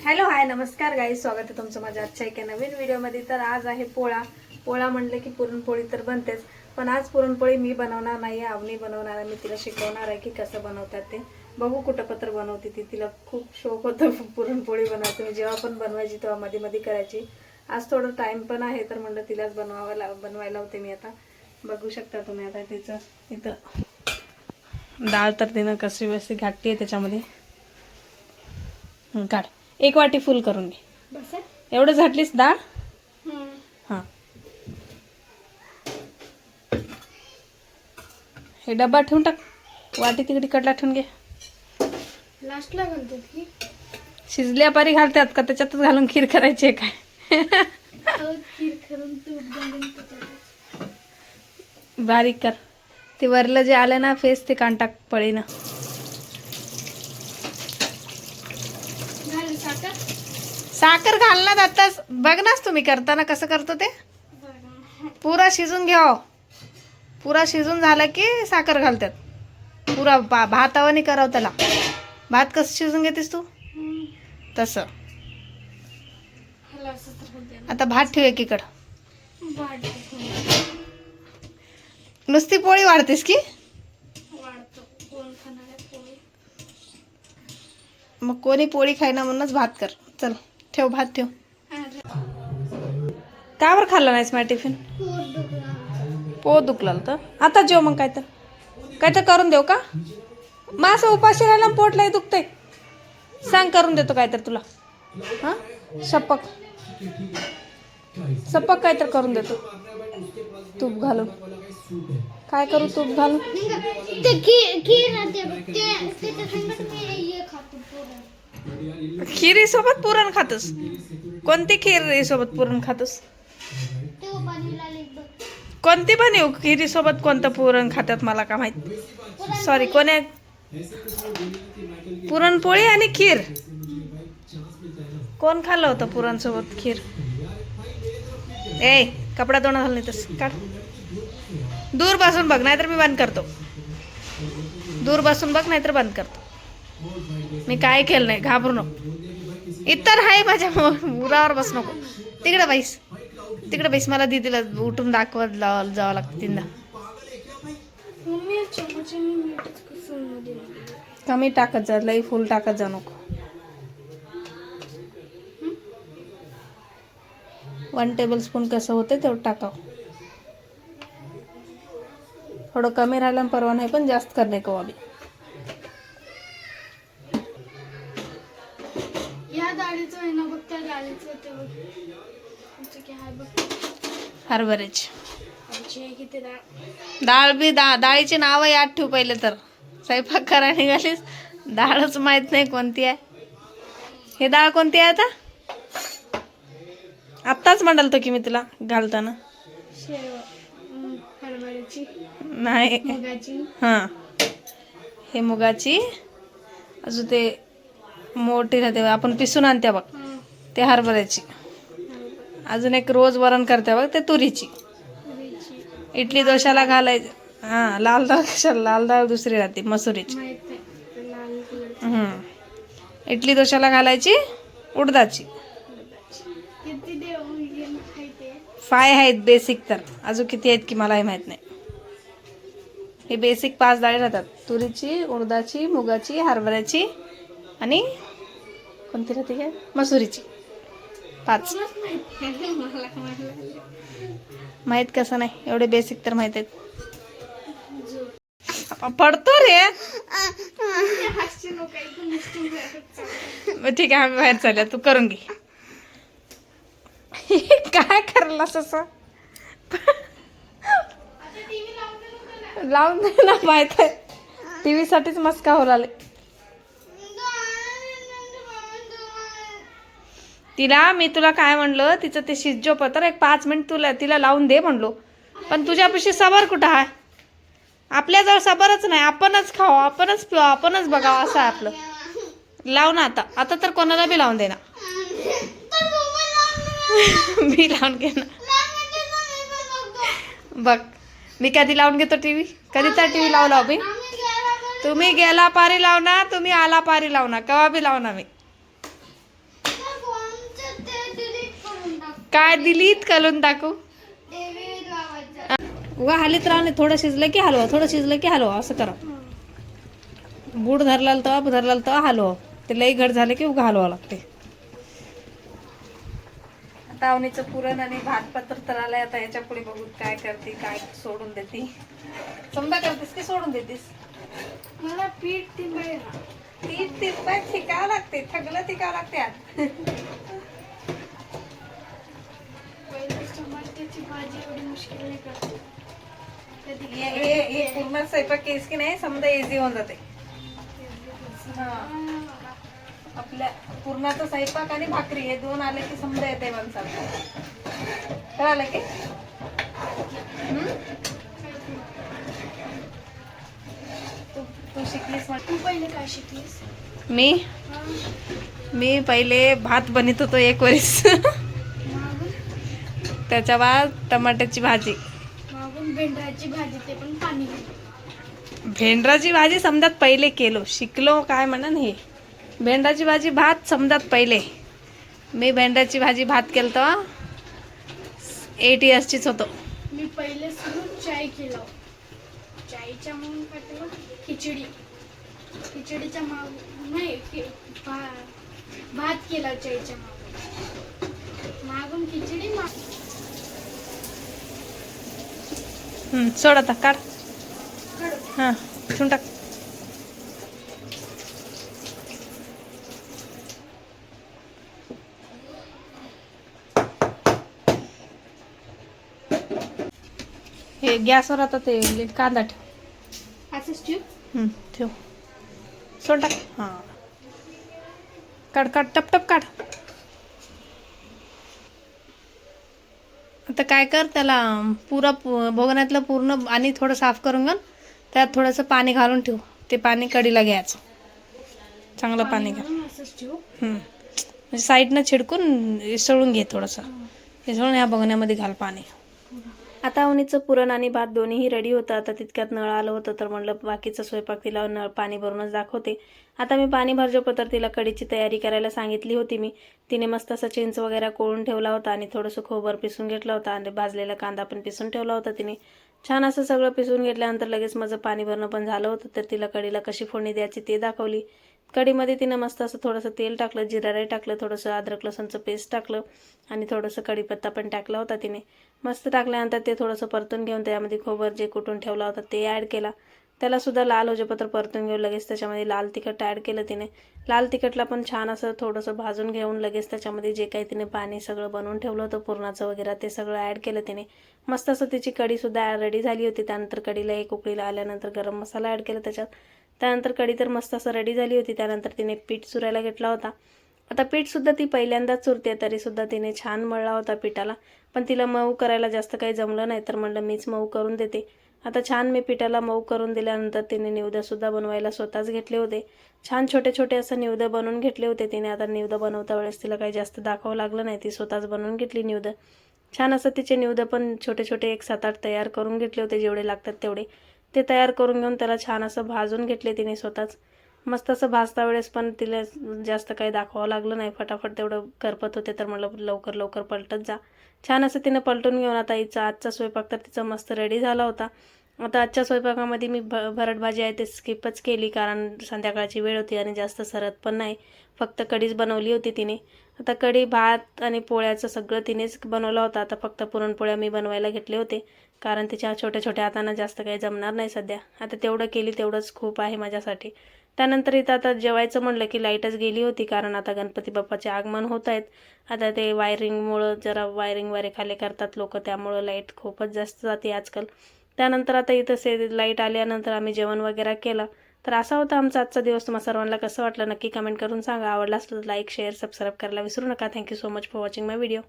Hello hi नमस्कार गाई स्वागत आहे तुमचं माझ्या आजच्या एका नवीन व्हिडिओमध्ये. तर आज आहे पोळा. पोळा म्हणलं की पुरणपोळी तर बनतेच. पण आज पुरणपोळी मी बनवणार नाही आहे अवनी बनवणार आहे. मी तिला शिकवणार आहे की कसं बनवतात ते. बघू कुठं पत्र बनवते ती. तिला खूप शौक होतं पुरणपोळी बनवते मी जेव्हा पण बनवायची तेव्हा मध्ये मध्ये करायची. आज थोडं टाईम पण आहे तर म्हणलं तिलाच बनवावं ला बनवायला होते मी आता. बघू शकता तुम्ही आता तिचं. इथं डाळ तर तिनं कशी व्यवस्थित घाटली आहे त्याच्यामध्ये काढ. एक वाटी फुल करून घे एवढं झाटलीस डाळ? हां. हे डब्बा ठेवून टाक. वाटी तिकडे कडला ठेवून घे. लास्टला घालतो की? शिजल्या पारी घालतात का? त्याच्यातच घालून खीर करायची आहे काय. बारीक कर. ते वरलं जे आलं ना फेस ते कान टाक पळीनं. साखर? साखर घालणार आताच. बघ नाच तुम्ही करताना कसं करतो ते. पुरा शिजून घ्याव पुरा शिजून झाला की साखर घालतात. पुरा भा भातावानी करावं त्याला. भात कसं शिजून घेतेस तू. तसं. ना. आता भात ठेव एकीकडं. नुसती पोळी वाढतेस की वाढतो कोण खाणार आहे पोळी मग कोणी पोळी खायना म्हणूनच भात कर. चल ठेव भात ठेव. का बरं खाल्लं नाहीस माझ्या टिफिन? पोट दुखलं तर. आता जेव मग काय तर. काय तर करून देऊ का? मग असं उपाशी राहिला आणि पोट दुखतंय. सांग करून देतो काय तर तुला. हां? शपक सपक काय तर करून देतो. तूप घालून. काय करू तूप घालून? ते खीर सोबत पुरण खातोस. कोणती खीर सोबत पुरण खातोस? कोणती पण येऊ खिरीसोबत कोणतं पुरण खातात मला का माहीत? सॉरी कोण्या? पुरणपोळी आणि खीर. कोण खाल्लं होतं पुरणसोबत खीर? ए कपडा दोन घालून नाही तस काढ. दूर बसून बघ नाहीतर मी बंद करतो. दूर बसून बघ नाहीतर बंद करतो. मी काय केलं नाही घाबरू नको. इतर आहे माझ्या उरावर बस नको. तिकडे बाईस तिकडे बाईस मला दिदीला उठून दाखवत लाव जावं लागतं मध्ये कमी टाकत जा लई फुल टाकत जा नको. वन टेबल स्पून कसं होते तेवढं टाकाव. थोडं कमी राहिलं परवा नाही पण जास्त करणे कवाबी. या डाळीचं आहे ना बघ त्या ते बघ. हरभऱ्याची. डाळ डाळ बी दा डाळीची नावं याद ठेव पहिले तर. स्वयंपाक करा निघालीस. डाळच माहीत नाही कोणती आहे. हे डाळ कोणती आहे आता? आत्ताच म्हणाल तो की मी तुला घालताना. नाही. हां. हे मुगाची. अजून ते मोठी राहते आपण पिसून आणते बघ. ते हरभऱ्याची. अजून एक रोज वरण करते बघ ते तुरीची. इडली डोशाला घालायचं. हां लाल डाळ कशाला? लाल डाळ दुसरी राहते मसुरीची. इडली डोशाला घालायची उडदाची. हे फाय आहेत बेसिक तर. अजून किती आहेत की मलाही माहीत नाही. हे बेसिक पाच डाळी राहतात. तुरीची उडदाची मुगाची हरभऱ्याची आणि कोणती राहते काय मसुरीची. पाच. माहीत कसं नाही. एवढे बेसिक तर माहीत आहेत. पडतो रे. मग ठीक आहे आम्ही बाहेर चालल्या तू करून घे. काय करला असं? लावून दे ना ना माहीत आहे. टी व्हीसाठीच मस्का होऊ लागले. तिला मी तुला काय म्हणलं तिचं ते शिजो पत्र एक पाच मिनिट तुला तिला लावून दे म्हणलो. पण तुझ्यापाशी सबर कुठं आहे? आपल्याजवळ सबरच नाही आपणच खाऊ आपणच पिऊ आपणच बघावं असं आहे आपलं. लाव ना आता आता तर कोणाला बी लावून दे ना. मी लावून घे ना. बघ मी कधी लावून घेतो टी व्ही? कधी तर टी व्ही लावला मी तुम्ही गेला पारी लावना तुम्ही आला पारी लावना कवा बी लावना मी. काय दिलीत कलून दाखव. उगा हालीत राहणे थोडं शिजलं की हलवा थोडं शिजलं की हलवा असं करा. बूड धरला तवा धरला तवा हलवा. ते लई घट झाले की उगा हलवा लागते आता अवनीचं पुरण आणि भात पत्र तर आलंय आता याच्यापुढे बघू काय करते काय सोडून देते. समजा करतेस की सोडून देतीस? मला पीठ तिंबायला ती तिरपाय ठिकावं लागते ठगलं टिकावं लागते आत पहिले टमाट्याची भाजी एवढी मुश्किल नाही करते. कधी हे हे- हे पूर्ण स्वयंपाक केस की नाही समजा इझी होऊन जाते. हा. आपल्या पूर्णाचा स्वयंपाक आणि भाकरी हे दोन आले की समजा येते माणसाला. कळालं की? तू तू शिकलीस म्हण- तू पहिले काय शिकलीस? मी? मी पहिले भात बनत होतो एक वरीस. मागून त्याच्या बाद टमाट्याची भाजी. मागून भेंडराची भाजी ते पण पाणी. भेंडराची भाजी समजात पहिले केलो. शिकलो काय म्हणन हे? भेंडाची भाजी भात समजात पहिले. मी भेंडाची भाजी भात केलं तर एट इयर्सचीच होतो. मी पहिले सुरू चाय केलं. चायच्या मग काय केलं? खिचडी. खिचडीच्या माग नाही भात केला चायच्या मागून. मागून खिचडी माग सोड आता काढ हां ठेवून टाक हे गॅसवर आता ते कांदा ठेव ठेव सोड टाक हां काढ काढ टप टप काढ आता काय कर त्याला पुरा भोगण्यातलं पूर्ण आणि थोडं साफ करून घाल. त्यात थोडंसं पाणी घालून ठेव. ते पाणी कढीला घ्यायचं. चांगलं पाणी हम्म. म्हणजे साईडनं छिडकून इसळून घे थोडंसं. इसळून ह्या बघण्यामध्ये घाल पाणी. आता अवनीचं पुरण आणि भात दोन्हीही रेडी होतं. आता तितक्यात नळ आलं होतं तर म्हणलं बाकीचं स्वयंपाक तिला नळ पाणी भरूनच दाखवते. आता मी पाणी भरजोपतर तिला कडीची तयारी करायला सांगितली होती मी. तिने मस्त असं चिंच वगैरे कोळून ठेवला होता आणि थोडंसं खोबर पिसून घेतला होता आणि भाजलेला कांदा पण पिसून ठेवला होता तिने. छान असं सगळं पिसून घेतल्यानंतर लगेच माझं पाणी भरणं पण झालं होतं तर तिला कडीला कशी फोडणी द्यायची ते दाखवली. कढीमध्ये तिनं मस्त असं थोडंसं तेल टाकलं जिरा राई टाकलं थोडंसं अद्रक लसणचं पेस्ट टाकलं आणि थोडंसं कढीपत्ता पण टाकला होता तिने. मस्त टाकल्यानंतर ते थोडंसं परतून घेऊन त्यामध्ये खोबर जे कुटून ठेवला होता ते ॲड केला. त्यालासुद्धा लाल होजेपत्र परतून घेऊन लगेच त्याच्यामध्ये लाल तिखट ॲड केलं तिने. लाल तिखटला पण छान असं थोडंसं भाजून घेऊन लगेच त्याच्यामध्ये जे काही तिने पाणी सगळं बनवून ठेवलं होतं पुरणाचं वगैरे ते सगळं ॲड केलं तिने. मस्त असं तिची कढीसुद्धा रेडी झाली होती. त्यानंतर कढीला एक उकळीला आल्यानंतर गरम मसाला ॲड केला त्याच्यात. त्यानंतर कढी तर मस्त असं रेडी झाली होती. त्यानंतर तिने पीठ चुरायला घेतला होता. आता पीठसुद्धा ती पहिल्यांदाच चुरते तरीसुद्धा तिने छान मळला होता पिठाला. पण तिला मऊ करायला जास्त काही जमलं नाही तर म्हणलं मीच मऊ करून देते. आता छान मी पिठाला मऊ करून दिल्यानंतर तिने निवदंसुद्धा बनवायला स्वतःच घेतले होते. छान छोटे छोटे असं निवदं बनवून घेतले होते तिने. आता निवदं बनवता वेळेस तिला काही जास्त दाखवावं लागलं नाही. ती स्वतःच बनवून घेतली निवदं. छान असं तिचे निवदं पण छोटे छोटे एक सात आठ तयार करून घेतले होते. जेवढे लागतात तेवढे. ते तयार करून घेऊन त्याला छान असं भाजून घेतले तिने स्वतःच. मस्त असं भाजता वेळेस पण तिला जास्त काही दाखवावं लागलं नाही. फटाफट तेवढं करपत होते तर म्हटलं लवकर लवकर पलटत जा. छान असं तिनं पलटून घेऊन आता हिचा आजचा स्वयंपाक तर तिचा मस्त रेडी झाला होता. आता आजच्या स्वयंपाकामध्ये मी भ भरट भाजी आहे ते स्किपच केली कारण संध्याकाळची वेळ होती आणि जास्त सरत पण नाही. फक्त कढीच बनवली होती तिने. आता कढी भात आणि पोळ्याचं सगळं तिनेच बनवलं होतं. आता फक्त पुरणपोळ्या मी बनवायला घेतले होते. कारण तिच्या छोट्या छोट्या हातांना जास्त काही जमणार नाही सध्या. आता तेवढं केली तेवढंच खूप आहे माझ्यासाठी. त्यानंतर इथं आता जेवायचं म्हणलं की लाईटच गेली होती कारण आता गणपती बाप्पाचे आगमन होत आहेत. आता ते वायरिंगमुळं जरा वायरिंग वगैरे खाली करतात लोक त्यामुळं लाइट खूपच जास्त जाते आजकाल. त्यानंतर आता इथं से लाइट आल्यानंतर आम्ही जेवण वगैरे केलं. तर असा होता आमचा आजचा दिवस. तुम्हाला सर्वांना कसं वाटलं नक्की कमेंट करून सांगा. आवडला असलं तर लाईक शेअर सबस्क्राईब करायला विसरू नका. Thank you so much for watching my video